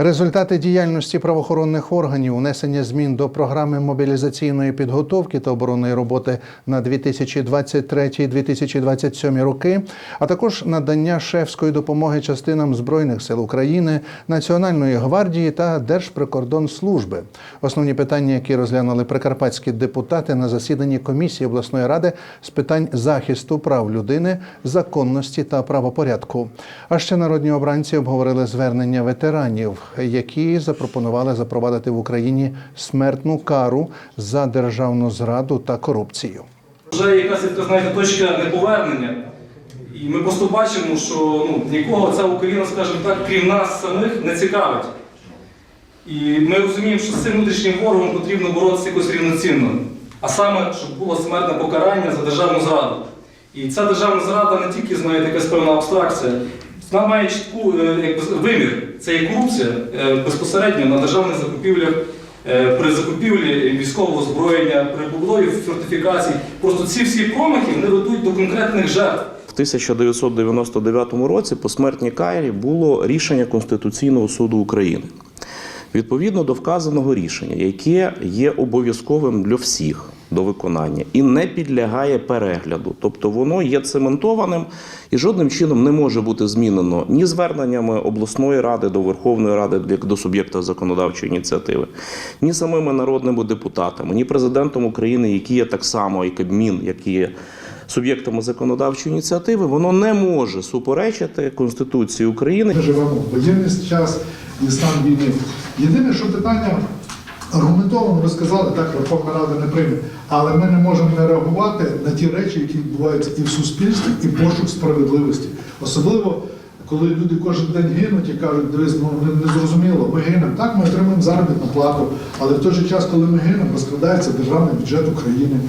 Результати діяльності правоохоронних органів, унесення змін до програми мобілізаційної підготовки та оборонної роботи на 2023-2027 роки, а також надання шефської допомоги частинам збройних сил України, Національної гвардії та Держприкордонслужби. Основні питання, які розглянули прикарпатські депутати на засіданні комісії обласної ради з питань захисту прав людини, законності та правопорядку. А ще народні обранці обговорили звернення ветеранів, які запропонували запровадити в Україні смертну кару за державну зраду та корупцію. Вже якась така, знаєте, точка неповернення. І ми просто бачимо, що ну, нікого ця Україна, скажімо так, крім нас самих, не цікавить. І ми розуміємо, що з цим внутрішнім ворогом потрібно боротися якось рівноцінно. А саме, щоб було смертне покарання за державну зраду. І ця державна зрада не тільки, знаєте, якась певна абстракція, вона має чітку е, вимір. Це є корупція е, безпосередньо на державних закупівлях, е, при закупівлі військового озброєння, при побудові фортифікацій. Просто ці всі промахи вони ведуть до конкретних жертв. В 1999 році по смертній карі було рішення Конституційного суду України. Відповідно до вказаного рішення, яке є обов'язковим для всіх до виконання і не підлягає перегляду, тобто воно є цементованим і жодним чином не може бути змінено ні зверненнями обласної ради до Верховної Ради як до суб'єкта законодавчої ініціативи, ні самими народними депутатами, ні президентом України, який є так само, і Кабмін, який є суб'єктами законодавчої ініціативи, воно не може суперечити Конституції України. Живемо воєнний час і стан війни. Єдине, що питання аргументовано ви сказали, так Верховна Рада не прийме. Але ми не можемо не реагувати на ті речі, які відбуваються і в суспільстві, і пошук справедливості. Особливо, коли люди кожен день гинуть і кажуть, дивись, ну не, зрозуміло, ми гинемо. Так, ми отримуємо заробітну плату, але в той же час, коли ми гинемо, розкрадається державний бюджет України.